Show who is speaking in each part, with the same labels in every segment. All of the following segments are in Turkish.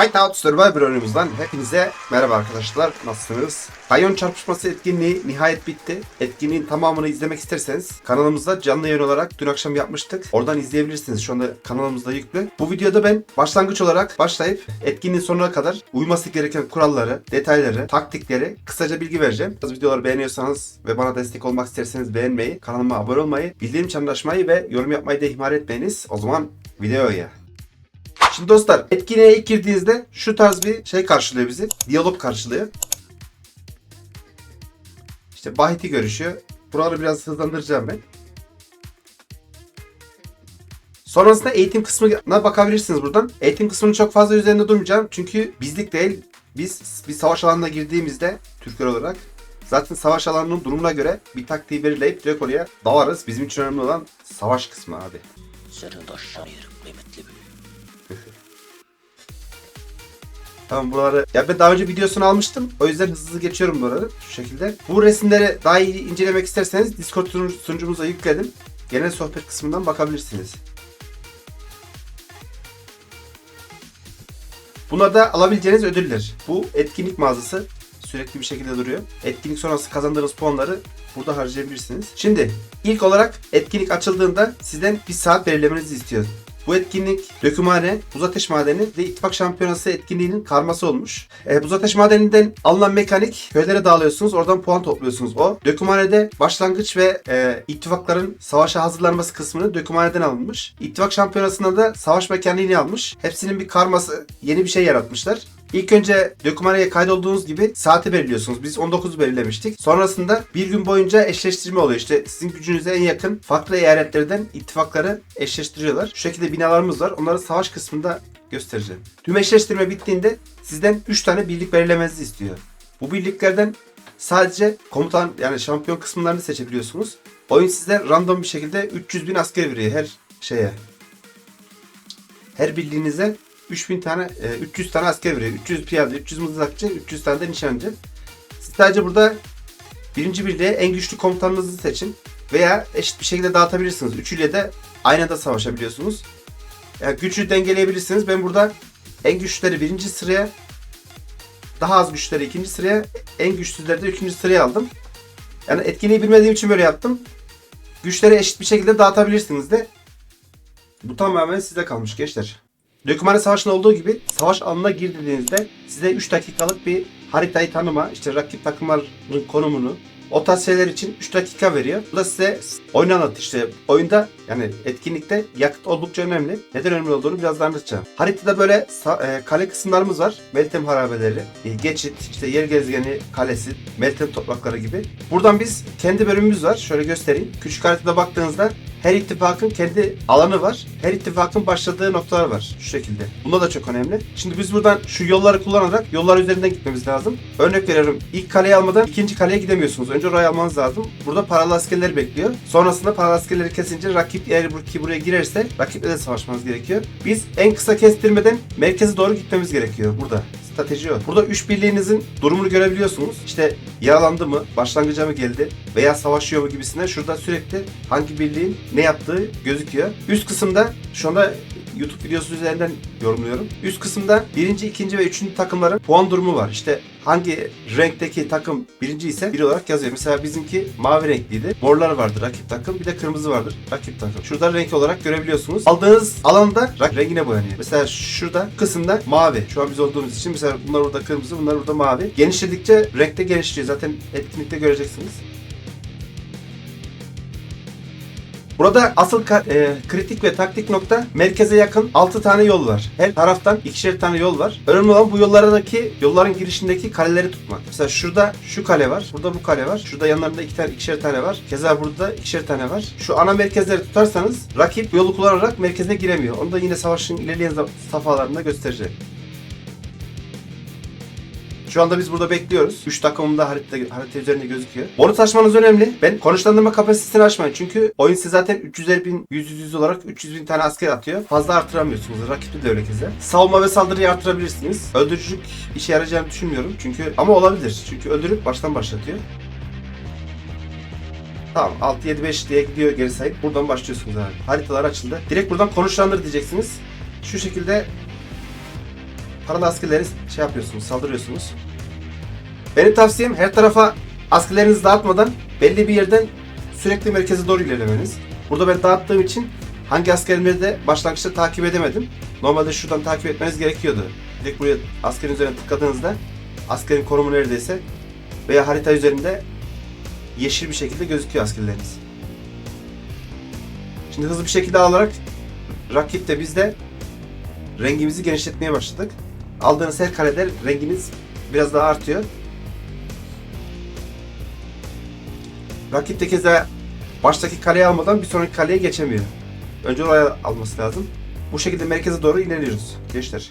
Speaker 1: Whiteout Survivor oyunumuzdan hepinize merhaba arkadaşlar. Nasılsınız? Kayon çarpışması etkinliği nihayet bitti. Etkinliğin tamamını izlemek isterseniz kanalımızda canlı yayın olarak dün akşam yapmıştık. Oradan izleyebilirsiniz. Şu anda kanalımızda yüklü. Bu videoda ben başlangıç olarak başlayıp etkinliğin sonuna kadar uyması gereken kuralları, detayları, taktikleri kısaca bilgi vereceğim. Bu videoları beğeniyorsanız ve bana destek olmak isterseniz beğenmeyi, kanalıma abone olmayı, bildirim çanını açmayı ve yorum yapmayı da ihmal etmeyiniz. O zaman videoya. Şimdi dostlar etkinliğe ilk girdiğinizde şu tarz bir şey karşılıyor bizi. Diyalog karşılıyor. İşte Bahiti görüşüyor. Buraları biraz hızlandıracağım ben. Sonrasında eğitim kısmına bakabilirsiniz buradan. Eğitim kısmının çok fazla üzerinde durmayacağım. Çünkü bizlik değil. Biz bir savaş alanına girdiğimizde Türkler olarak zaten savaş alanının durumuna göre bir taktiği belirleyip direkt oraya dalarız. Bizim için önemli olan savaş kısmı abi.
Speaker 2: Seni taşlanıyorum
Speaker 1: Tamam buraları ya ben daha önce videosunu almıştım. O yüzden hızlı hızlı geçiyorum buraları şu şekilde. Bu resimleri daha iyi incelemek isterseniz Discord sunuc- sunucumuza yükledim. Genel sohbet kısmından bakabilirsiniz. Buna da alabileceğiniz ödüller. Bu etkinlik mağazası sürekli bir şekilde duruyor. Etkinlik sonrası kazandığınız puanları burada harcayabilirsiniz. Şimdi ilk olarak etkinlik açıldığında sizden bir saat belirlemenizi istiyor. Bu etkinlik dökümhane, buz ateş madeni ve ittifak şampiyonası etkinliğinin karması olmuş. E, buz ateş madeninden alınan mekanik köylere dağılıyorsunuz. Oradan puan topluyorsunuz o. Dökümhanede başlangıç ve e, ittifakların savaşa hazırlanması kısmını dökümhaneden alınmış. İttifak şampiyonasında da savaş mekaniğini almış. Hepsinin bir karması yeni bir şey yaratmışlar. İlk önce dökümaneye kaydolduğunuz gibi saati belirliyorsunuz. Biz 19'u belirlemiştik. Sonrasında bir gün boyunca eşleştirme oluyor. İşte sizin gücünüze en yakın farklı eyaletlerden ittifakları eşleştiriyorlar. Şu şekilde binalarımız var. Onları savaş kısmında göstereceğim. Tüm eşleştirme bittiğinde sizden 3 tane birlik belirlemenizi istiyor. Bu birliklerden sadece komutan yani şampiyon kısımlarını seçebiliyorsunuz. Oyun size random bir şekilde 300 bin asker veriyor her şeye. Her birliğinize 3000 tane, e, 300 tane asker veriyor. 300 piyade, 300 mızrakçı, 300 tane de nişancı. Siz sadece burada birinci birliğe en güçlü komutanınızı seçin. Veya eşit bir şekilde dağıtabilirsiniz. Üçüyle de aynı anda savaşabiliyorsunuz. Yani gücü dengeleyebilirsiniz. Ben burada en güçlüleri birinci sıraya, daha az güçlüleri ikinci sıraya, en güçsüzleri de üçüncü sıraya aldım. Yani etkinliği bilmediğim için böyle yaptım. Güçleri eşit bir şekilde dağıtabilirsiniz de. Bu tamamen size kalmış gençler. Dökümhane Savaşı'nda olduğu gibi savaş alanına girdiğinizde size 3 dakikalık bir haritayı tanıma, işte rakip takımların konumunu, o tarz şeyler için 3 dakika veriyor. Bu da size oyun anlat işte. Oyunda yani etkinlikte yakıt oldukça önemli. Neden önemli olduğunu biraz anlatacağım. Haritada böyle e, kale kısımlarımız var. Meltem harabeleri, e, geçit, işte yer gezgeni kalesi, Meltem toprakları gibi. Buradan biz kendi bölümümüz var. Şöyle göstereyim. Küçük haritada baktığınızda her ittifakın kendi alanı var. Her ittifakın başladığı noktalar var. Şu şekilde. Bunda da çok önemli. Şimdi biz buradan şu yolları kullanarak yollar üzerinden gitmemiz lazım. Örnek veriyorum. İlk kaleyi almadan ikinci kaleye gidemiyorsunuz. Önce orayı almanız lazım. Burada paralı askerler bekliyor. Sonrasında paralı askerleri kesince rakip eğer ki buraya girerse rakiple de savaşmanız gerekiyor. Biz en kısa kestirmeden merkeze doğru gitmemiz gerekiyor burada. Strateji o. Burada üç birliğinizin durumunu görebiliyorsunuz. İşte yaralandı mı, başlangıca mı geldi veya savaşıyor mu gibisinden şurada sürekli hangi birliğin ne yaptığı gözüküyor. Üst kısımda şu anda YouTube videosu üzerinden yorumluyorum. Üst kısımda birinci, ikinci ve üçüncü takımların puan durumu var. İşte hangi renkteki takım birinci ise bir olarak yazıyor. Mesela bizimki mavi renkliydi. Morlar vardır rakip takım. Bir de kırmızı vardır rakip takım. Şurada renk olarak görebiliyorsunuz. Aldığınız alanda rengine boyanıyor. Mesela şurada kısımda mavi. Şu an biz olduğumuz için mesela bunlar burada kırmızı, bunlar burada mavi. Genişledikçe renkte genişliyor. Zaten etkinlikte göreceksiniz. Burada asıl e, kritik ve taktik nokta merkeze yakın 6 tane yol var. Her taraftan ikişer tane yol var. Önemli olan bu yollardaki yolların girişindeki kaleleri tutmak. Mesela şurada şu kale var. Burada bu kale var. Şurada yanlarında iki tane ikişer tane var. Keza burada ikişer tane var. Şu ana merkezleri tutarsanız rakip yolu kullanarak merkeze giremiyor. Onu da yine savaşın ilerleyen safhalarında göstereceğim. Şu anda biz burada bekliyoruz. 3 takımım da harita, harita üzerinde gözüküyor. Bonus açmanız önemli. Ben konuşlandırma kapasitesini açmayın. Çünkü oyun size zaten 350 bin, 100 100 olarak 300 bin tane asker atıyor. Fazla artıramıyorsunuz. Rakipte de öyle keza. Savunma ve saldırıyı artırabilirsiniz. Öldürücülük işe yarayacağını düşünmüyorum. Çünkü ama olabilir. Çünkü öldürüp baştan başlatıyor. Tamam 6 7 5 diye gidiyor geri sayıp buradan başlıyorsunuz abi. Haritalar açıldı. Direkt buradan konuşlandır diyeceksiniz. Şu şekilde paralı askerleri şey yapıyorsunuz, saldırıyorsunuz. Benim tavsiyem her tarafa askerlerinizi dağıtmadan belli bir yerden sürekli merkeze doğru ilerlemeniz. Burada ben dağıttığım için hangi askerleri de başlangıçta takip edemedim. Normalde şuradan takip etmeniz gerekiyordu. Direkt buraya askerin üzerine tıkladığınızda askerin konumu neredeyse veya harita üzerinde yeşil bir şekilde gözüküyor askerleriniz. Şimdi hızlı bir şekilde alarak rakip de biz de rengimizi genişletmeye başladık. Aldığınız her karede renginiz biraz daha artıyor. Rakip de keza baştaki kaleyi almadan bir sonraki kaleye geçemiyor. Önce oraya alması lazım. Bu şekilde merkeze doğru ilerliyoruz gençler.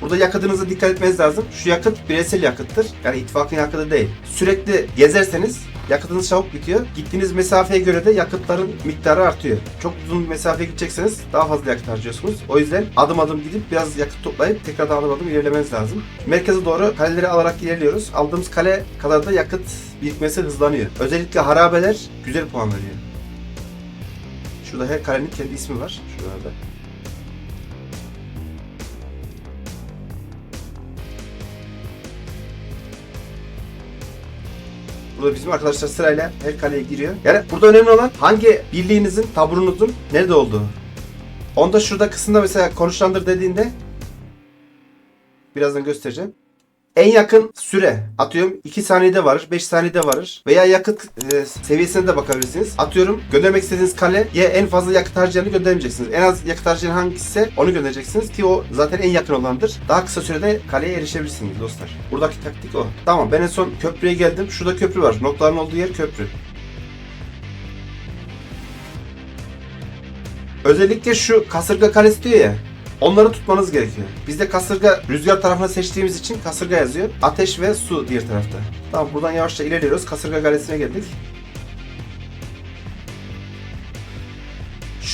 Speaker 1: Burada yakıtınıza dikkat etmeniz lazım. Şu yakıt bireysel yakıttır. Yani ittifakın yakıtı değil. Sürekli gezerseniz yakıtınız çabuk bitiyor. Gittiğiniz mesafeye göre de yakıtların miktarı artıyor. Çok uzun bir mesafeye gidecekseniz daha fazla yakıt harcıyorsunuz. O yüzden adım adım gidip biraz yakıt toplayıp tekrardan adım adım ilerlemeniz lazım. Merkeze doğru kaleleri alarak ilerliyoruz. Aldığımız kale kadar da yakıt birikmesi hızlanıyor. Özellikle harabeler güzel puan veriyor. Şurada her kalenin kendi ismi var. Şuralarda. Burada bizim arkadaşlar sırayla her kaleye giriyor. Yani burada önemli olan hangi birliğinizin, taburunuzun nerede olduğu. Onda şurada kısımda mesela konuşlandır dediğinde birazdan göstereceğim. En yakın süre atıyorum 2 saniyede varır, 5 saniyede varır veya yakıt e, seviyesine de bakabilirsiniz. Atıyorum göndermek istediğiniz kaleye en fazla yakıt harcayanı göndermeyeceksiniz. En az yakıt harcayan hangisi onu göndereceksiniz ki o zaten en yakın olandır. Daha kısa sürede kaleye erişebilirsiniz dostlar. Buradaki taktik o. Tamam ben en son köprüye geldim. Şurada köprü var. Noktaların olduğu yer köprü. Özellikle şu kasırga kalesi diyor ya. Onları tutmanız gerekiyor. Bizde kasırga rüzgar tarafına seçtiğimiz için kasırga yazıyor. Ateş ve su diğer tarafta. Tamam buradan yavaşça ilerliyoruz. Kasırga kalesine geldik.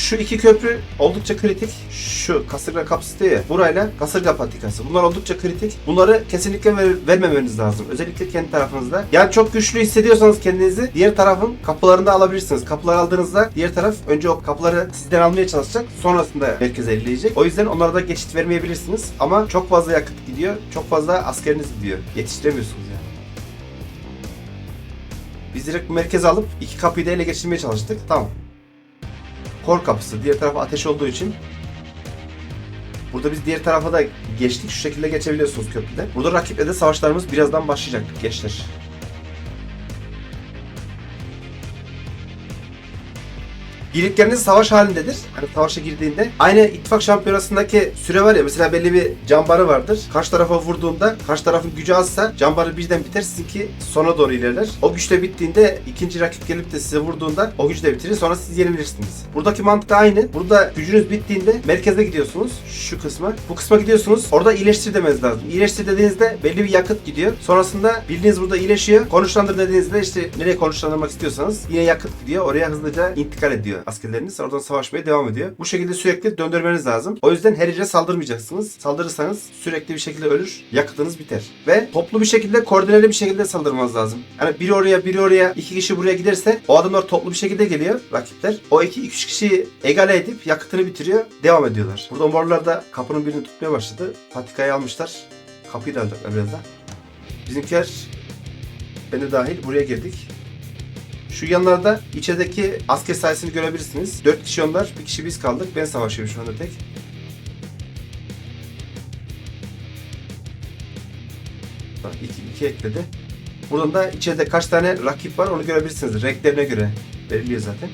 Speaker 1: Şu iki köprü oldukça kritik. Şu kasırga ya. Burayla kasırga patikası. Bunlar oldukça kritik. Bunları kesinlikle ver- vermemeniz lazım. Özellikle kendi tarafınızda. Yani çok güçlü hissediyorsanız kendinizi diğer tarafın kapılarında alabilirsiniz. Kapıları aldığınızda diğer taraf önce o kapıları sizden almaya çalışacak. Sonrasında merkeze elleyecek. O yüzden onlara da geçit vermeyebilirsiniz. Ama çok fazla yakıt gidiyor. Çok fazla askeriniz gidiyor. Yetiştiremiyorsunuz yani. Biz direkt merkeze alıp iki kapıyı da ele geçirmeye çalıştık. Tamam. Kor kapısı. Diğer tarafa ateş olduğu için Burada biz diğer tarafa da geçtik. Şu şekilde geçebiliyorsunuz köprüde. Burada rakiple de savaşlarımız birazdan başlayacak gençler. Birlikleriniz savaş halindedir. Hani savaşa girdiğinde aynı ittifak şampiyonasındaki süre var ya mesela belli bir cambarı vardır. Karşı tarafa vurduğunda karşı tarafın gücü azsa cambarı birden biter sizinki sona doğru ilerler. O güçle bittiğinde ikinci rakip gelip de size vurduğunda o güç de bitirir sonra siz yenilirsiniz. Buradaki mantık da aynı. Burada gücünüz bittiğinde merkeze gidiyorsunuz şu kısma. Bu kısma gidiyorsunuz. Orada iyileştir demeniz lazım. İyileştir dediğinizde belli bir yakıt gidiyor. Sonrasında bildiğiniz burada iyileşiyor. Konuşlandır dediğinizde işte nereye konuşlandırmak istiyorsanız yine yakıt gidiyor. Oraya hızlıca intikal ediyor askerleriniz. Oradan savaşmaya devam ediyor. Bu şekilde sürekli döndürmeniz lazım. O yüzden her yere saldırmayacaksınız. Saldırırsanız sürekli bir şekilde ölür. Yakıtınız biter. Ve toplu bir şekilde koordineli bir şekilde saldırmanız lazım. Yani biri oraya biri oraya iki kişi buraya giderse o adamlar toplu bir şekilde geliyor rakipler. O iki iki kişiyi egale edip yakıtını bitiriyor. Devam ediyorlar. Burada morlar da kapının birini tutmaya başladı. Patikayı almışlar. Kapıyı da alacaklar birazdan. Bizimkiler ben de dahil buraya girdik. Şu yanlarda içerideki asker sayısını görebilirsiniz. 4 kişi onlar, bir kişi biz kaldık. Ben savaşıyorum şu anda tek. Bak 2 2 ekledi. Buradan da içeride kaç tane rakip var onu görebilirsiniz. Renklerine göre veriliyor zaten.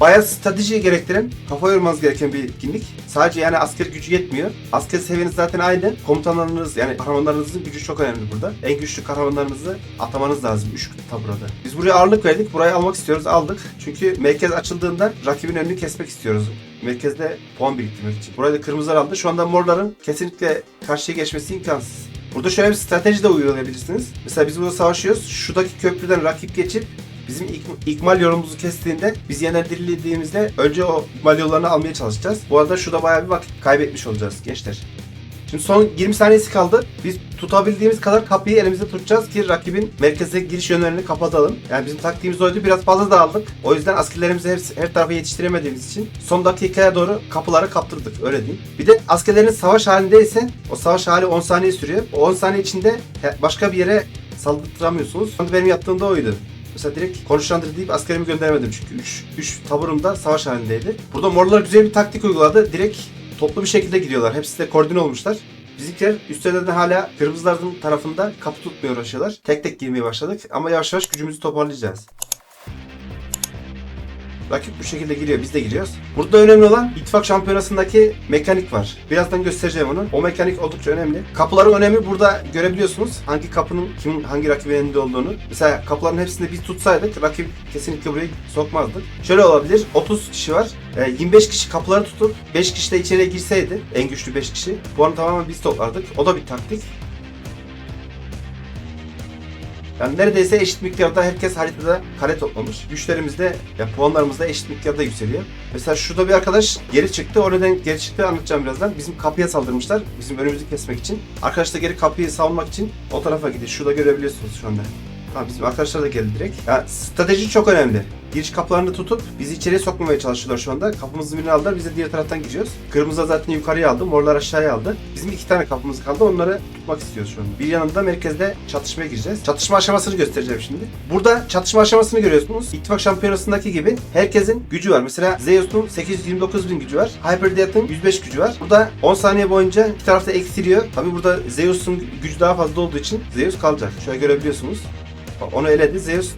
Speaker 1: Bayağı strateji gerektiren, kafa yormanız gereken bir etkinlik. Sadece yani asker gücü yetmiyor. Asker seviyeniz zaten aynı. Komutanlarınız yani kahramanlarınızın gücü çok önemli burada. En güçlü kahramanlarınızı atamanız lazım 3 taburada. Biz buraya ağırlık verdik. Burayı almak istiyoruz. Aldık. Çünkü merkez açıldığında rakibin önünü kesmek istiyoruz. Merkezde puan biriktirmek için. Burayı da kırmızılar aldı. Şu anda morların kesinlikle karşıya geçmesi imkansız. Burada şöyle bir strateji de uygulayabilirsiniz. Mesela biz burada savaşıyoruz. Şuradaki köprüden rakip geçip Bizim ik- ikmal yolumuzu kestiğinde biz yenildiğimizde önce o ikmal yollarını almaya çalışacağız. Bu arada şurada bayağı bir vakit kaybetmiş olacağız gençler. Şimdi son 20 saniyesi kaldı. Biz tutabildiğimiz kadar kapıyı elimizde tutacağız ki rakibin merkeze giriş yönlerini kapatalım. Yani bizim taktiğimiz oydu. Biraz fazla dağıldık. O yüzden askerlerimizi hepsi, her tarafa yetiştiremediğimiz için son dakikaya doğru kapıları kaptırdık. Öyle diyeyim. Bir de askerlerin savaş halindeyse o savaş hali 10 saniye sürüyor. O 10 saniye içinde başka bir yere saldırtamıyorsunuz. Şimdi benim yaptığım da oydu. Mesela direkt konuşlandır deyip askerimi göndermedim çünkü 3 3 taburum da savaş halindeydi. Burada morlar güzel bir taktik uyguladı. Direkt toplu bir şekilde gidiyorlar. Hepsi de koordine olmuşlar. Bizimkiler üstlerinde de hala kırmızıların tarafında kapı tutmaya uğraşıyorlar. Tek tek girmeye başladık ama yavaş yavaş gücümüzü toparlayacağız. Rakip bu şekilde giriyor, biz de giriyoruz. Burada önemli olan ittifak şampiyonasındaki mekanik var. Birazdan göstereceğim onu. O mekanik oldukça önemli. Kapıların önemi burada görebiliyorsunuz. Hangi kapının kimin hangi rakibin elinde olduğunu. Mesela kapıların hepsini biz tutsaydık rakip kesinlikle burayı sokmazdık. Şöyle olabilir. 30 kişi var. Ee, 25 kişi kapıları tutup 5 kişi de içeriye girseydi en güçlü 5 kişi. Puanı tamamen biz toplardık. O da bir taktik. Yani neredeyse eşit miktarda herkes haritada kare toplamış. Güçlerimiz de, ya puanlarımız da eşit miktarda yükseliyor. Mesela şurada bir arkadaş geri çıktı. O neden geri çıktı anlatacağım birazdan. Bizim kapıya saldırmışlar. Bizim önümüzü kesmek için. Arkadaş da geri kapıyı savunmak için o tarafa gidiyor. Şurada görebiliyorsunuz şu anda. Tamam bizim arkadaşlar da geldi direkt. Ya strateji çok önemli. Giriş kapılarını tutup bizi içeriye sokmamaya çalışıyorlar şu anda. Kapımızın birini aldılar. Biz de diğer taraftan giriyoruz. Kırmızı zaten yukarıya aldı. Morlar aşağıya aldı. Bizim iki tane kapımız kaldı. Onları tutmak istiyoruz şu anda. Bir yanında merkezde çatışmaya gireceğiz. Çatışma aşamasını göstereceğim şimdi. Burada çatışma aşamasını görüyorsunuz. İttifak şampiyonasındaki gibi herkesin gücü var. Mesela Zeus'un 829 bin gücü var. Hyperdeath'ın 105 gücü var. Burada 10 saniye boyunca iki tarafta eksiliyor. Tabi burada Zeus'un gücü daha fazla olduğu için Zeus kalacak. Şöyle görebiliyorsunuz. Onu eledi. Zeus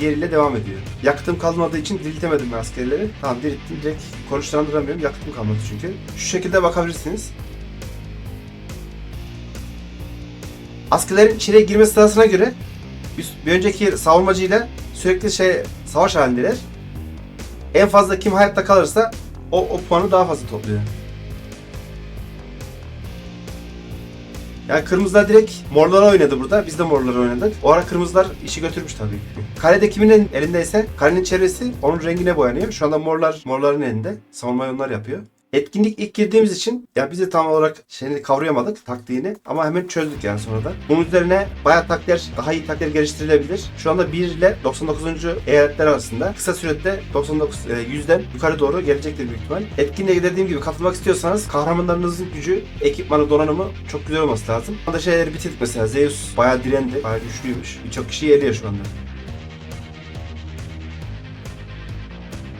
Speaker 1: diğeriyle, devam ediyor. Yakıtım kalmadığı için diriltemedim ben askerleri. Tamam dirilttim. Direkt konuşlandıramıyorum. Yakıtım kalmadı çünkü. Şu şekilde bakabilirsiniz. Askerlerin içeriye girme sırasına göre bir önceki savunmacıyla sürekli şey savaş halindeler. En fazla kim hayatta kalırsa o, o puanı daha fazla topluyor. Yani kırmızılar direkt morlara oynadı burada. Biz de morlara oynadık. O ara kırmızılar işi götürmüş tabii. Kalede kimin elindeyse kalenin çevresi onun rengine boyanıyor. Şu anda morlar morların elinde. Savunmayı onlar yapıyor. Etkinlik ilk girdiğimiz için ya biz de tam olarak şeyini kavrayamadık taktiğini ama hemen çözdük yani sonradan. Bunun üzerine bayağı taktikler, daha iyi taktikler geliştirilebilir. Şu anda 1 ile 99. eyaletler arasında kısa sürede 99 e, 100'den yukarı doğru gelecektir büyük ihtimal. Etkinliğe dediğim gibi katılmak istiyorsanız kahramanlarınızın gücü, ekipmanı, donanımı çok güzel olması lazım. Şu anda şeyleri bitirdik mesela. Zeus bayağı direndi, bayağı güçlüymüş. Birçok kişiyi eliyor şu anda.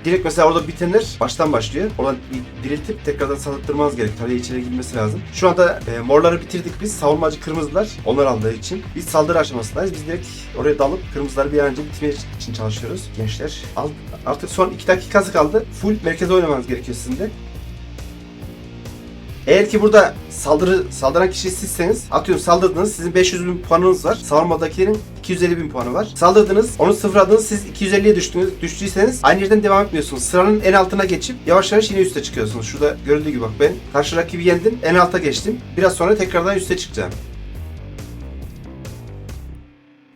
Speaker 1: Direkt mesela orada bitenler baştan başlıyor. Oradan diriltip tekrardan saldırmanız gerek. Kaleye içeri girmesi lazım. Şu anda e, morları bitirdik biz. Savunmacı kırmızılar onlar aldığı için. Biz saldırı aşamasındayız. Biz direkt oraya dalıp kırmızıları bir an önce bitirmeye için çalışıyoruz gençler. Al- Artık son 2 dakikası kaldı. Full merkeze oynamanız gerekiyor sizin de. Eğer ki burada saldırı saldıran kişi sizseniz atıyorum saldırdınız sizin 500 bin puanınız var. Savunmadakilerin 250 bin puanı var. Saldırdınız onu sıfırladınız siz 250'ye düştünüz. Düştüyseniz aynı yerden devam etmiyorsunuz. Sıranın en altına geçip yavaş yavaş yine üste çıkıyorsunuz. Şurada görüldüğü gibi bak ben karşı rakibi yendim en alta geçtim. Biraz sonra tekrardan üste çıkacağım.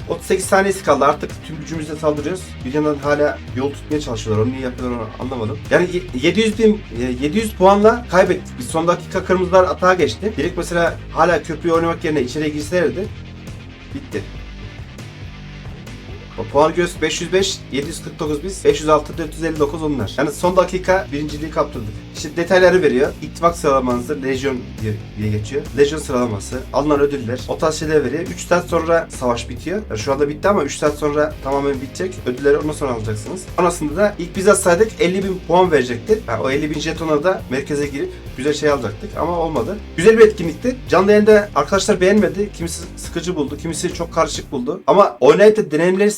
Speaker 1: 38 saniyesi kaldı artık tüm gücümüzle saldırıyoruz. Bir yandan hala yol tutmaya çalışıyorlar. Onu niye yapıyorlar onu anlamadım. Yani ye- 700 bin, e, 700 puanla kaybettik. Biz son dakika kırmızılar atağa geçti. Direkt mesela hala köprüyü oynamak yerine içeriye girselerdi. Bitti. O puan göz 505, 749 biz, 506, 459 onlar. Yani son dakika birinciliği kaptırdık. İşte detayları veriyor. İttifak sıralamanızı Legion diye, diye geçiyor. Legion sıralaması, alınan ödüller, o tarz şeyler veriyor. 3 saat sonra savaş bitiyor. Yani şu anda bitti ama 3 saat sonra tamamen bitecek. Ödülleri ondan sonra alacaksınız. Sonrasında da ilk biz atsaydık 50 bin puan verecekti. Yani o 50 bin jetona da merkeze girip güzel şey alacaktık ama olmadı. Güzel bir etkinlikti. Canlı yayında arkadaşlar beğenmedi. Kimisi sıkıcı buldu, kimisi çok karışık buldu. Ama oynayıp da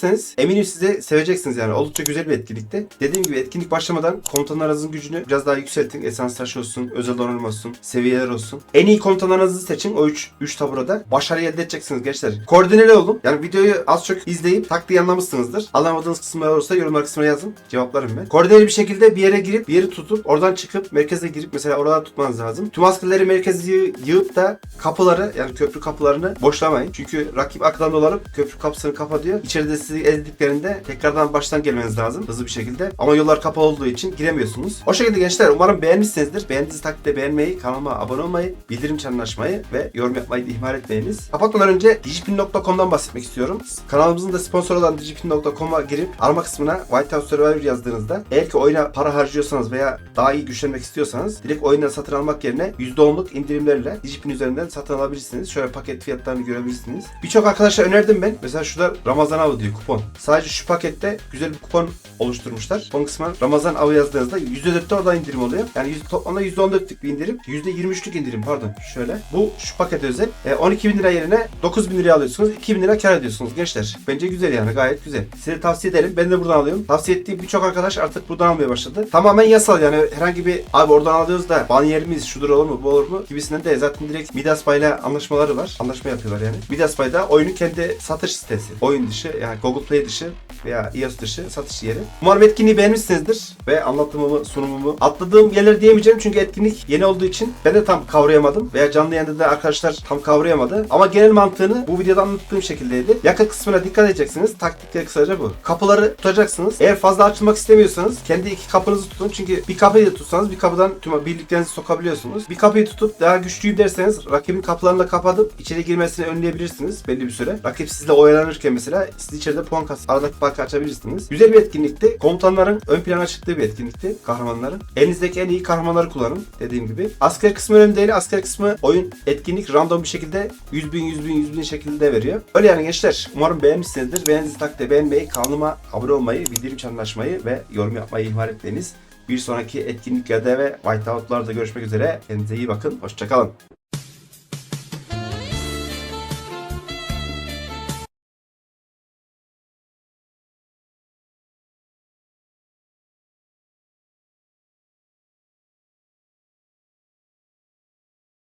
Speaker 1: deneyimlerseniz eminim size seveceksiniz yani. Oldukça güzel bir etkinlikti. Dediğim gibi etkinlik başlamadan komutanlarınızın gücünü biraz daha yükseltin. Esans taşı olsun, özel donanım olsun, seviyeler olsun. En iyi komutanlarınızı seçin o 3 3 taburada. Başarı elde edeceksiniz gençler. Koordineli olun. Yani videoyu az çok izleyip taktiği anlamışsınızdır. Anlamadığınız kısımlar olursa yorumlar kısmına yazın. Cevaplarım ben. Koordineli bir şekilde bir yere girip bir yeri tutup oradan çıkıp merkeze girip mesela oradan tutmanız lazım. Tüm askerleri merkeze yı- yığıp da kapıları yani köprü kapılarını boşlamayın. Çünkü rakip arkadan dolanıp köprü kapısını kapatıyor. İçeride sizi elektrik ezildiklerinde tekrardan baştan gelmeniz lazım hızlı bir şekilde. Ama yollar kapalı olduğu için giremiyorsunuz. O şekilde gençler umarım beğenmişsinizdir. Beğendiğiniz takdirde beğenmeyi, kanalıma abone olmayı, bildirim çanını açmayı ve yorum yapmayı ihmal etmeyiniz. Kapatmadan önce digipin.com'dan bahsetmek istiyorum. Kanalımızın da sponsor olan digipin.com'a girip arama kısmına White House Survivor yazdığınızda eğer ki oyuna para harcıyorsanız veya daha iyi güçlenmek istiyorsanız direkt oyunları satın almak yerine %10'luk indirimlerle Digipin üzerinden satın alabilirsiniz. Şöyle paket fiyatlarını görebilirsiniz. Birçok arkadaşa önerdim ben. Mesela şurada Ramazan avı diyor kupon. Sadece şu pakette güzel bir kupon oluşturmuşlar. Kupon kısmına Ramazan avı yazdığınızda %4'te oradan indirim oluyor. Yani yüz- toplamda %14'lük bir indirim. %23'lük indirim pardon. Şöyle. Bu şu paket özel. E, 12 bin lira yerine 9 bin liraya alıyorsunuz. 2 bin lira kar ediyorsunuz gençler. Bence güzel yani gayet güzel. Size tavsiye ederim. Ben de buradan alıyorum. Tavsiye ettiğim birçok arkadaş artık buradan almaya başladı. Tamamen yasal yani herhangi bir abi oradan alıyoruz da ban yer miyiz şudur olur mu bu olur mu gibisinden de zaten direkt Midas Pay'la anlaşmaları var. Anlaşma yapıyorlar yani. Midas Pay'da oyunun kendi satış sitesi. Oyun dışı yani Google Play dışı veya iOS dışı satış yeri. Umarım etkinliği beğenmişsinizdir ve anlatımımı, sunumumu atladığım yerleri diyemeyeceğim çünkü etkinlik yeni olduğu için ben de tam kavrayamadım veya canlı yayında da arkadaşlar tam kavrayamadı. Ama genel mantığını bu videoda anlattığım şekildeydi. Yakıt kısmına dikkat edeceksiniz. Taktikleri kısaca bu. Kapıları tutacaksınız. Eğer fazla açılmak istemiyorsanız kendi iki kapınızı tutun. Çünkü bir kapıyı da tutsanız bir kapıdan tüm birliklerinizi sokabiliyorsunuz. Bir kapıyı tutup daha güçlüyüm derseniz rakibin kapılarını da kapatıp içeri girmesini önleyebilirsiniz belli bir süre. Rakip sizle oyalanırken mesela siz içeride puan kas aradaki farkı açabilirsiniz. Güzel bir etkinlikti. Komutanların ön plana çıktığı bir etkinlikti. Kahramanların. Elinizdeki en iyi kahramanları kullanın dediğim gibi. Asker kısmı önemli değil. Asker kısmı oyun etkinlik random bir şekilde 100 bin 100 bin 100 bin şekilde veriyor. Öyle yani gençler. Umarım beğenmişsinizdir. Beğendiğiniz takdirde beğenmeyi, kanalıma abone olmayı, bildirim çanını ve yorum yapmayı ihmal etmeyiniz. Bir sonraki etkinliklerde ve whiteout'larda görüşmek üzere. Kendinize iyi bakın. Hoşçakalın.